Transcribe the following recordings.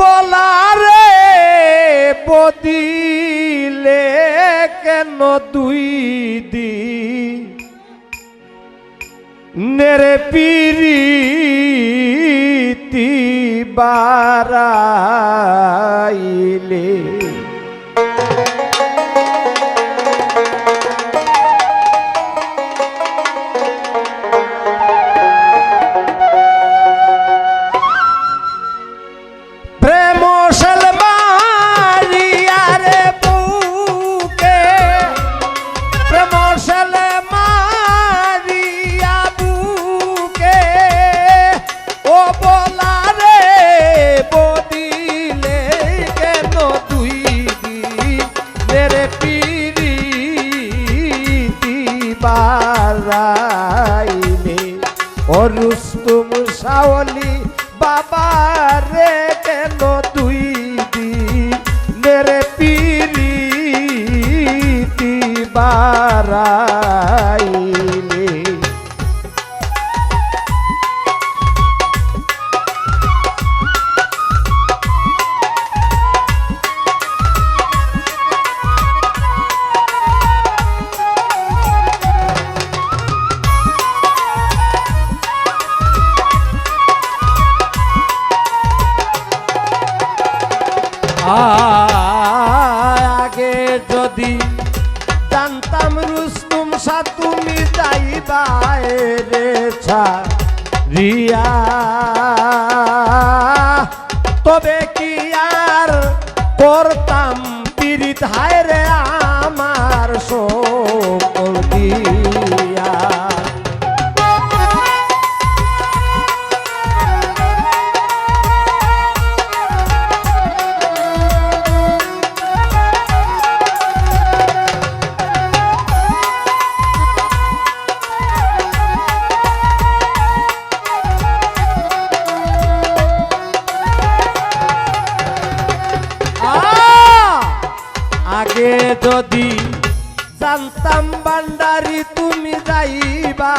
বলারে বদিলে কেন দুই দি নেরে পিরিতি বারাইলে ও রুস্তুম বাবা রে কেন তুই যদি জানতাম রুস্তুম সা তুমি যাইবা রে রিয়া। তবে কি আর করতাম পীড়িত হায় রে আমার সকল দিয়া। আগে যদি জানতাম বান্ডারি তুমি যাইবা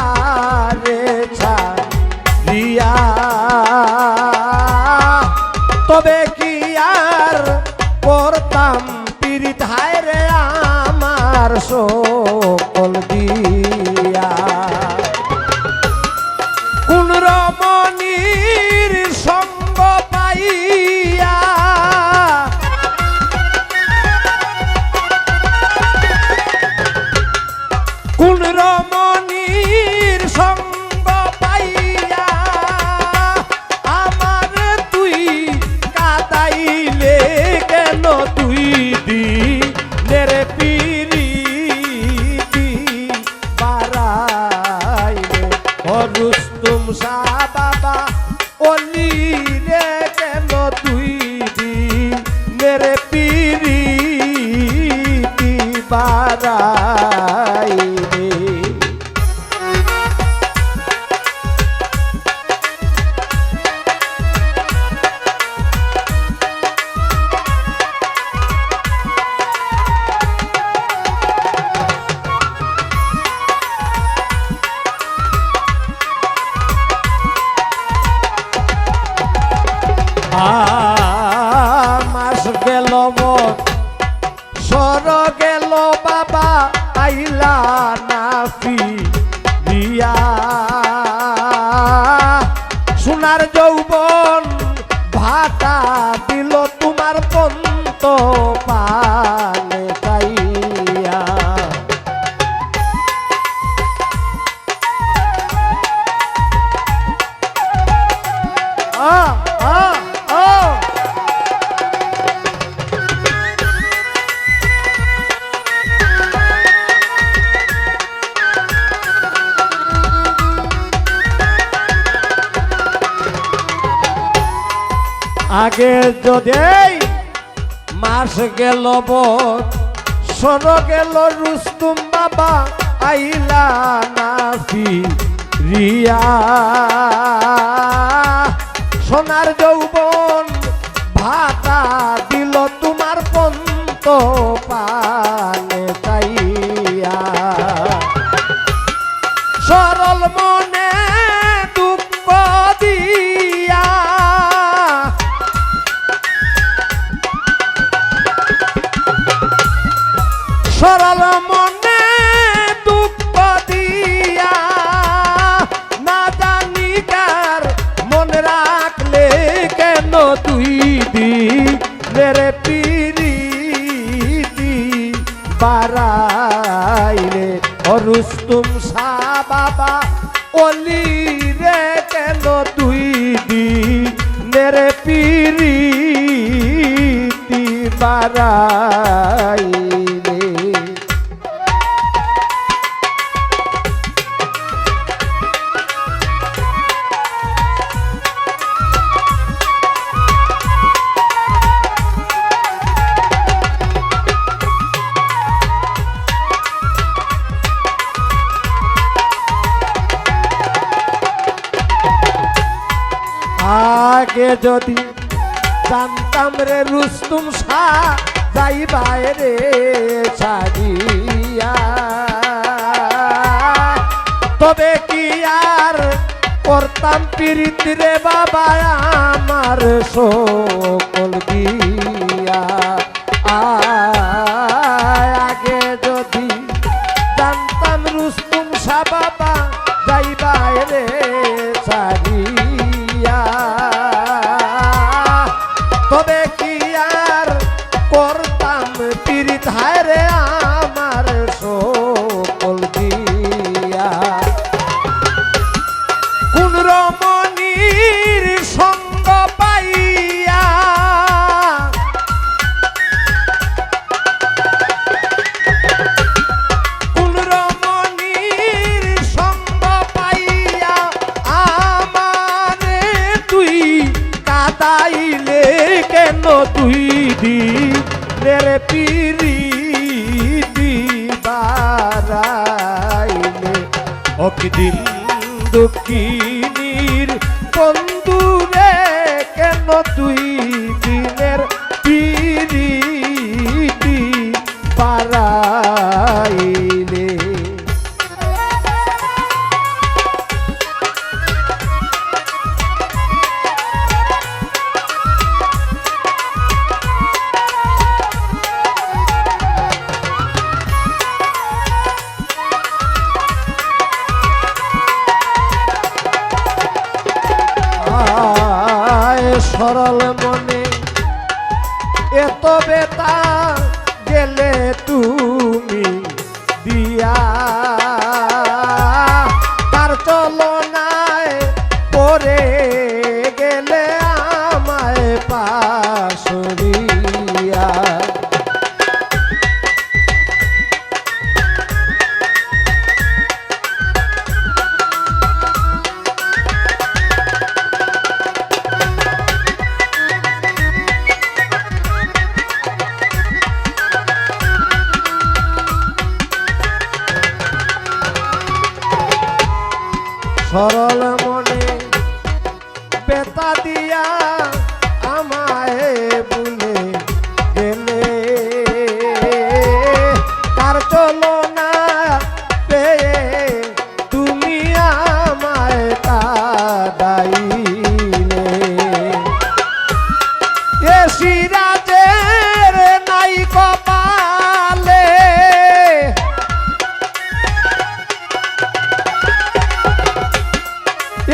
রিয়া তবে কি আর করতাম? পীড়িত হায় রে আমার সকল দিয়া সোনার যৌবন ভাতা দিল তোমার পন্ত পানে আগে যদি মাস গেল বোধ সর গেল রুস্তুম বাবা আইলা নাসি রিয়া। সোনার যৌবন ভাতা দিল তোমার পন্ত পালে তাইয়া। সরল মন দিনের পিরিতি বারাইলে অরুস্তুম সা বাবা অলি রে কেন তুই দিনের পিরিতি বারাইলে আগে যদি জানতাম রে রুস্তুম সা যাই বাইরে ছাড়িয়া। তবে কি আর করতাম পিরিত রে বাবা আমার সকল আমার সকল দিয়া কোন রমণীর সঙ্গ পাইয়া কোন রমণীর সঙ্গ পাইয়া আমারে তুই তুই দিনের পিরিতি অকিদিন দুঃখিনীর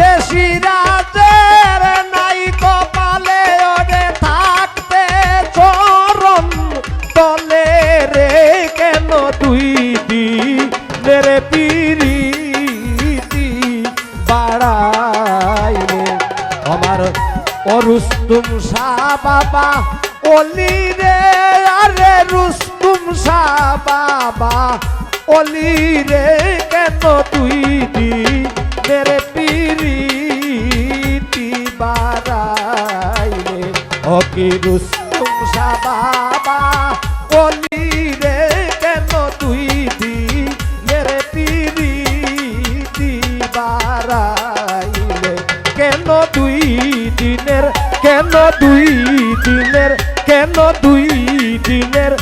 এ সিরাজের নাই কপালে ওরে থাকতে চরণ তলে রে কেন তুই দিনের পিরিতি বাড়াইলে? আমার বাবা অলি রে, আরে রুস্তুম শাহ বাবা অলি রে কেন তুই দি মেরে পিরিতি বারাইলে ওকে রুস্তুম বাবা অলি রে কেন তুই দি মেরে পিরিতি বারাইলে কেন দুই দিনের কেন দুই দিনের কেন দুই দিনের